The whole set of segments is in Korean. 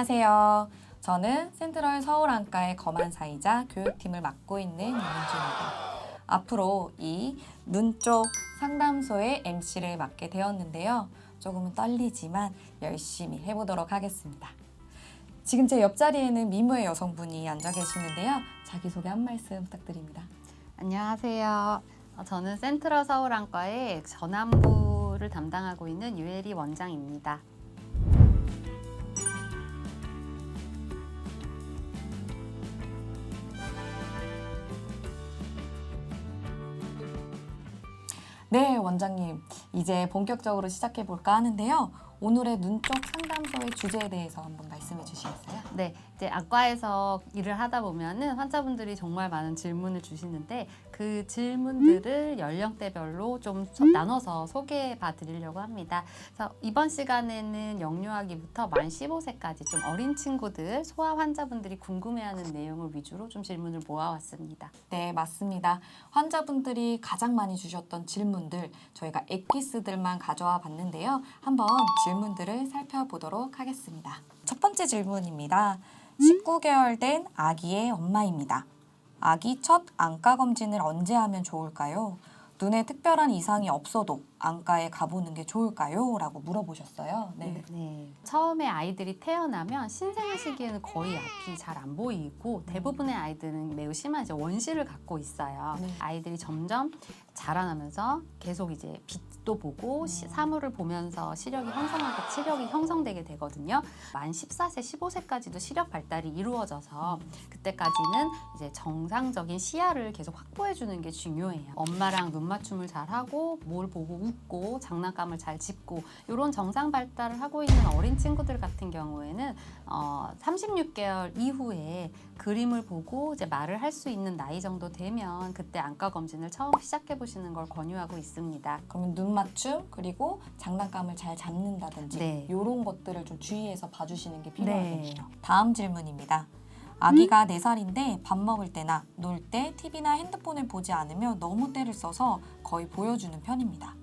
안녕하세요. 저는 센트럴 서울안과의 검안사이자 교육팀을 맡고 있는 윤은주입니다. 앞으로 이 눈 쪽 상담소의 MC를 맡게 되었는데요. 조금은 떨리지만 열심히 해보도록 하겠습니다. 지금 제 옆자리에는 미모의 여성분이 앉아 계시는데요. 자기소개 한 말씀 부탁드립니다. 안녕하세요. 어, 저는 센트럴 서울안과의 전암부를 담당하고 있는 유혜리 원장입니다. 네, 원장님. 이제 본격적으로 시작해 볼까 하는데요. 오늘의 눈쪽 상담소의 주제에 대해서 한번 말씀해 주시겠어요? 네, 이제 안과에서 일을 하다 보면은 환자분들이 정말 많은 질문을 주시는데 그 질문들을 연령대별로 좀 서- 나눠서 소개해 봐 드리려고 합니다. 그래서 이번 시간에는 영유아기부터 만 15세까지 좀 어린 친구들, 소아 환자분들이 궁금해하는 내용을 위주로 좀 질문을 모아왔습니다. 네, 맞습니다. 환자분들이 가장 많이 주셨던 질문들 저희가 엑기스들만 가져와 봤는데요. 한번 질문들을 살펴보도록 하겠습니다. 첫 번째 질문입니다. 19개월 된 아기의 엄마입니다. 아기 첫 안과 검진을 언제 하면 좋을까요? 눈에 특별한 이상이 없어도 안과에 가보는 게 좋을까요? 라고 물어보셨어요. 네. 네. 처음에 아이들이 태어나면 신생아 시기에는 거의 앞이 잘 안 보이고 대부분의 아이들은 매우 심한 이제 원시를 갖고 있어요. 네. 아이들이 점점 자라나면서 계속 이제 빛도 보고 시- 사물을 보면서 시력이 형성하게 시력이 형성되게 되거든요. 만 14세, 15세까지도 시력 발달이 이루어져서 그때까지는 이제 정상적인 시야를 계속 확보해 주는 게 중요해요. 엄마랑 눈 맞춤을 잘 하고 뭘 보고 웃고 장난감을 잘 짚고 이런 정상 발달을 하고 있는 어린 친구들 같은 경우에는 어, 36개월 이후에 그림을 보고 이제 말을 할 수 있는 나이 정도 되면 그때 안과 검진을 처음 시작해 보시는 걸 권유하고 있습니다. 그러면 눈 맞춤 그리고 장난감을 잘 잡는다든지 네. 이런 것들을 좀 주의해서 봐주시는 게 네. 필요하겠네요. 다음 질문입니다. 아기가 4살인데 밥 먹을 때나 놀 때 TV나 핸드폰을 보지 않으며 너무 때를 써서 거의 보여주는 편입니다.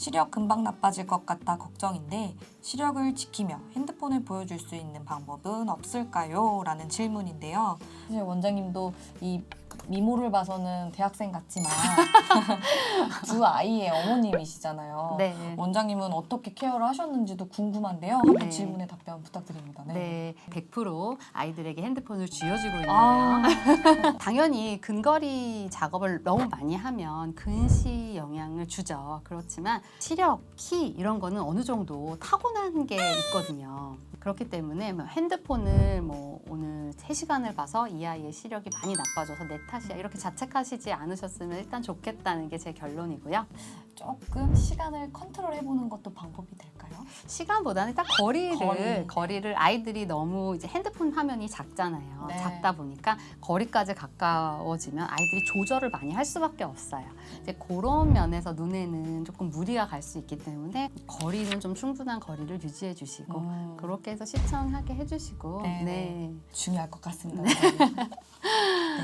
시력 금방 나빠질 것 같다 걱정인데 시력을 지키며 핸드폰을 보여줄 수 있는 방법은 없을까요? 라는 질문인데요. 사실 원장님도 이 미모를 봐서는 대학생 같지만 두 아이의 어머님이시잖아요. 네. 원장님은 어떻게 케어를 하셨는지도 궁금한데요. 한번 네. 질문에 답변 부탁드립니다. 네, 100% 아이들에게 핸드폰을 쥐어주고 있는데요. 아, 당연히 근거리 작업을 너무 많이 하면 근시 영향을 주죠. 그렇지만 시력, 키 이런 거는 어느 정도 타고난 게 있거든요. 그렇기 때문에 뭐 핸드폰을 뭐 오늘 3시간을 봐서 이 아이의 시력이 많이 나빠져서 내 탓이야 이렇게 자책하시지 않으셨으면 일단 좋겠다는 게 제 결론이고요. 조금 시간을 컨트롤 해보는 것도 방법이 될까요? 시간보다는 딱 거리를 거리. 거리를 아이들이 너무 이제 핸드폰 화면이 작잖아요. 네. 작다 보니까 거리까지 가까워지면 아이들이 조절을 많이 할 수밖에 없어요. 이제 그런 면에서 눈에는 조금 무리가 갈 수 있기 때문에 거리는 좀 충분한 거리를 유지해 주시고 음, 그렇게 해서 시청하게 해주시고 네, 네. 중요할 것 같습니다. 네,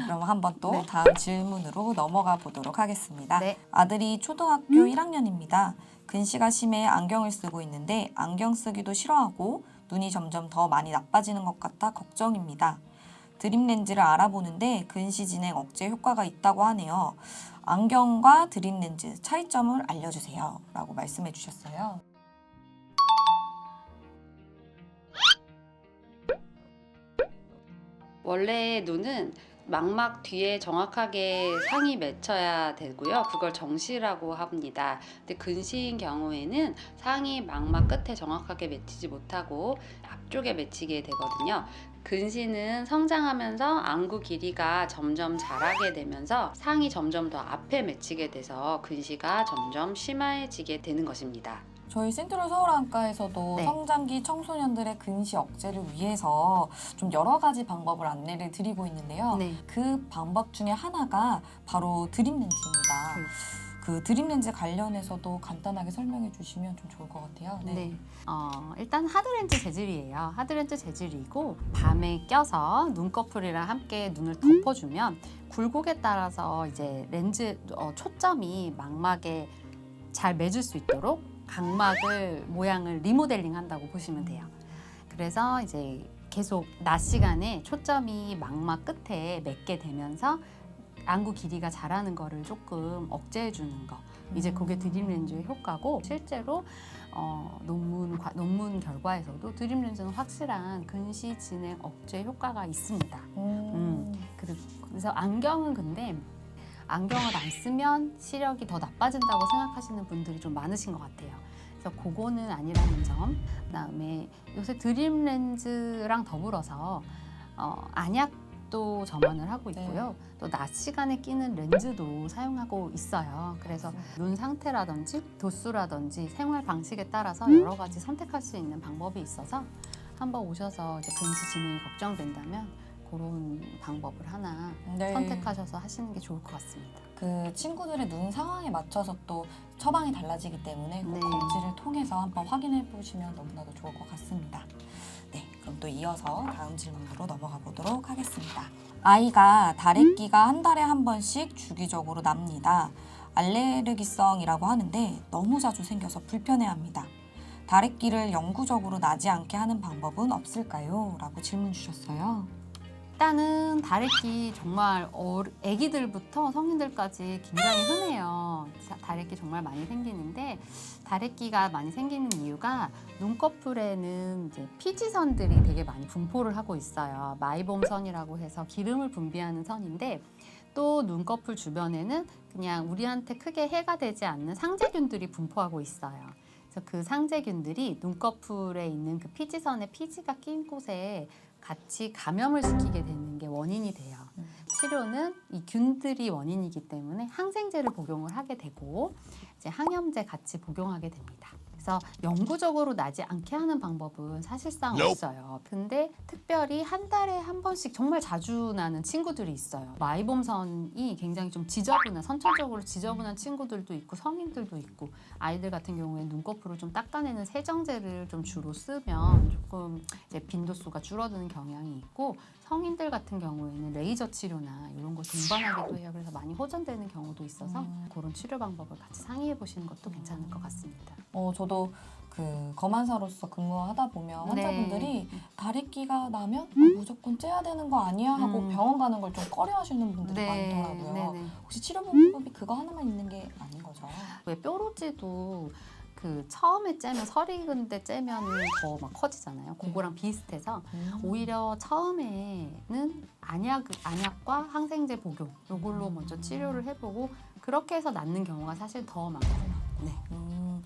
그럼 한번 또 네. 다음 질문으로 넘어가 보도록 하겠습니다. 네. 아들이 초등학교 1학년입니다. 근시가 심해 안경을 쓰고 있는데 안경 쓰기도 싫어하고 눈이 점점 더 많이 나빠지는 것 같아 걱정입니다. 드림 렌즈를 알아보는데 근시 진행 억제 효과가 있다고 하네요. 안경과 드림 렌즈 차이점을 알려주세요. 라고 말씀해 주셨어요. 원래 눈은 망막 뒤에 정확하게 상이 맺혀야 되고요. 그걸 정시라고 합니다. 근데 근시인 경우에는 상이 망막 끝에 정확하게 맺히지 못하고 앞쪽에 맺히게 되거든요. 근시는 성장하면서 안구 길이가 점점 자라게 되면서 상이 점점 더 앞에 맺히게 돼서 근시가 점점 심해지게 되는 것입니다. 저희 센트럴 서울안과에서도 네. 성장기 청소년들의 근시 억제를 위해서 좀 여러 가지 방법을 안내를 드리고 있는데요. 네. 그 방법 중에 하나가 바로 드림 렌즈입니다. 그 드림 렌즈 관련해서도 간단하게 설명해 주시면 좀 좋을 것 같아요. 네. 어, 일단 하드렌즈 재질이에요. 하드렌즈 재질이고 밤에 껴서 눈꺼풀이랑 함께 눈을 덮어주면 굴곡에 따라서 이제 렌즈 어, 초점이 망막에 잘 맺을 수 있도록 각막을 모양을 리모델링 한다고 보시면 돼요. 그래서 이제 계속 낮 시간에 초점이 망막 끝에 맺게 되면서 안구 길이가 자라는 거를 조금 억제해 주는 거. 이제 그게 드림 렌즈의 효과고 실제로 어, 논문 과- 논문 결과에서도 드림 렌즈는 확실한 근시 진행 억제 효과가 있습니다. 음. 그래서 안경은 근데 안경을 안 쓰면 시력이 더 나빠진다고 생각하시는 분들이 좀 많으신 것 같아요. 그래서 그거는 아니라는 점. 그다음에 요새 드림 렌즈랑 더불어서 어, 안약도 점원을 하고 있고요. 또 낮 시간에 끼는 렌즈도 사용하고 있어요. 그래서 눈 상태라든지 도수라든지 생활 방식에 따라서 여러 가지 선택할 수 있는 방법이 있어서 한번 오셔서 이제 근시 진행이 걱정된다면 그런 방법을 하나 네. 선택하셔서 하시는 게 좋을 것 같습니다. 그 친구들의 눈 상황에 맞춰서 또 처방이 달라지기 때문에 꼭 네. 검지를 통해서 한번 확인해 보시면 너무나도 좋을 것 같습니다. 네, 그럼 또 이어서 다음 질문으로 넘어가 보도록 하겠습니다. 아이가 다래끼가 한 달에 한 번씩 주기적으로 납니다. 알레르기성이라고 하는데 너무 자주 생겨서 불편해합니다. 다래끼를 영구적으로 나지 않게 하는 방법은 없을까요? 라고 질문 주셨어요. 일단은 다래끼 정말 어르, 아기들부터 성인들까지 굉장히 흔해요. 자- 다래끼 정말 많이 생기는데 다래끼가 많이 생기는 이유가 눈꺼풀에는 이제 피지선들이 되게 많이 분포를 하고 있어요. 마이봄선이라고 해서 기름을 분비하는 선인데 또 눈꺼풀 주변에는 그냥 우리한테 크게 해가 되지 않는 상재균들이 분포하고 있어요. 그래서 그 상재균들이 눈꺼풀에 있는 그 피지선에 피지가 낀 곳에 같이 감염을 시키게 되는 게 원인이 돼요. 음. 치료는 이 균들이 원인이기 때문에 항생제를 복용을 하게 되고 이제 항염제 같이 복용하게 됩니다. 그래서 영구적으로 나지 않게 하는 방법은 사실상 Nope. 없어요. 근데 특별히 한 달에 한 번씩 정말 자주 나는 친구들이 있어요. 마이봄선이 굉장히 좀 지저분한 선천적으로 지저분한 친구들도 있고 성인들도 있고 아이들 같은 경우에 눈꺼풀을 좀 닦아내는 세정제를 좀 주로 쓰면 조금 이제 빈도수가 줄어드는 경향이 있고 성인들 같은 경우에는 레이저 치료나 이런 걸 동반하기도 해요. 그래서 많이 호전되는 경우도 있어서 음. 그런 치료 방법을 같이 상의해 보시는 것도 괜찮을 것 같습니다. 어, 저도 그 검안사로서 근무하다 보면 네. 환자분들이 다래끼가 나면 어, 무조건 째야 되는 거 아니야 하고 음. 병원 가는 걸 좀 꺼려하시는 분들이 많더라고요. 네네. 혹시 치료 방법이 그거 하나만 있는 게 아닌 거죠? 왜 뾰루지도 그 처음에 째면 설익은데 째면 더 막 커지잖아요. 그거랑 비슷해서 음. 오히려 처음에는 안약 안약과 항생제 복용 요걸로 먼저 치료를 해보고 그렇게 해서 낫는 경우가 사실 더 많고요. 네. 음,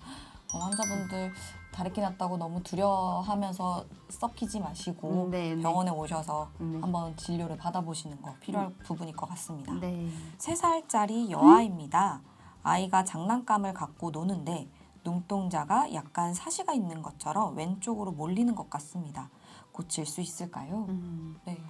어, 환자분들 다래끼 났다고 너무 두려워하면서 썩히지 마시고 네, 네. 병원에 오셔서 네. 한번 진료를 받아보시는 거 필요할 부분일 것 같습니다. 네. 세살짜리 여아입니다. 아이가 장난감을 갖고 노는데 눈동자가 약간 사시가 있는 것처럼 왼쪽으로 몰리는 것 같습니다. 고칠 수 있을까요? 음. 네.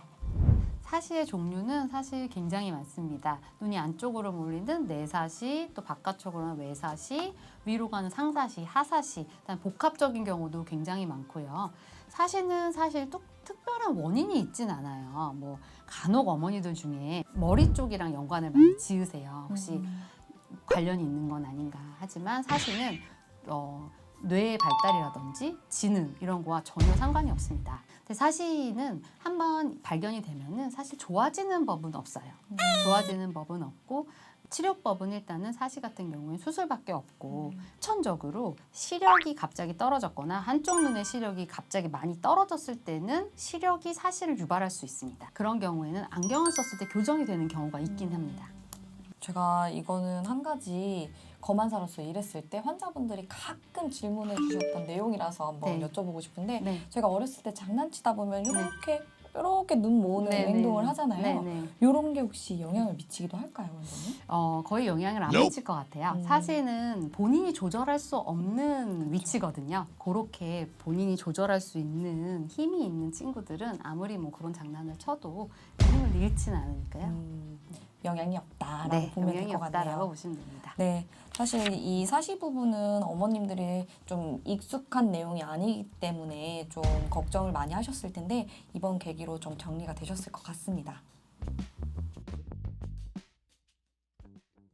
사시의 종류는 사실 굉장히 많습니다. 눈이 안쪽으로 몰리는 내사시, 또 바깥쪽으로는 외사시, 위로 가는 상사시, 하사시, 복합적인 경우도 굉장히 많고요. 사시는 사실 뚝, 특별한 원인이 있진 않아요. 뭐 간혹 어머니들 중에 머리 쪽이랑 연관을 많이 지으세요. 혹시 음. 관련이 있는 건 아닌가 하지만 사실은 어, 뇌의 발달이라든지 지능 이런 거와 전혀 상관이 없습니다. 근데 사실은 한번 발견이 되면은 사실 좋아지는 법은 없어요. 음. 좋아지는 법은 없고 치료법은 일단은 사시 같은 경우에 수술밖에 없고 천적으로 시력이 갑자기 떨어졌거나 한쪽 눈의 시력이 갑자기 많이 떨어졌을 때는 시력이 사시를 유발할 수 있습니다. 그런 경우에는 안경을 썼을 때 교정이 되는 경우가 있긴 합니다. 제가 이거는 한 가지 검안사로서 일했을 때 환자분들이 가끔 질문해 주셨던 내용이라서 한번 네. 여쭤보고 싶은데 네. 제가 어렸을 때 장난치다 보면 네. 이렇게 이렇게 눈 모으는 네, 행동을 네. 하잖아요. 네, 네. 이런 게 혹시 영향을 미치기도 할까요, 원장님? 어, 거의 영향을 안. 미칠 것 같아요. 음. 사실은 본인이 조절할 수 없는 위치거든요. 그렇게 본인이 조절할 수 있는 힘이 있는 친구들은 아무리 뭐 그런 장난을 쳐도 그 힘을 잃지는 않으니까요. 음, 영향이 없다라고 네, 보면 될 것 같네요. 보시면 됩니다. 네, 사실 이 사시 부분은 어머님들이 좀 익숙한 내용이 아니기 때문에 좀 걱정을 많이 하셨을 텐데 이번 계기로 좀 정리가 되셨을 것 같습니다.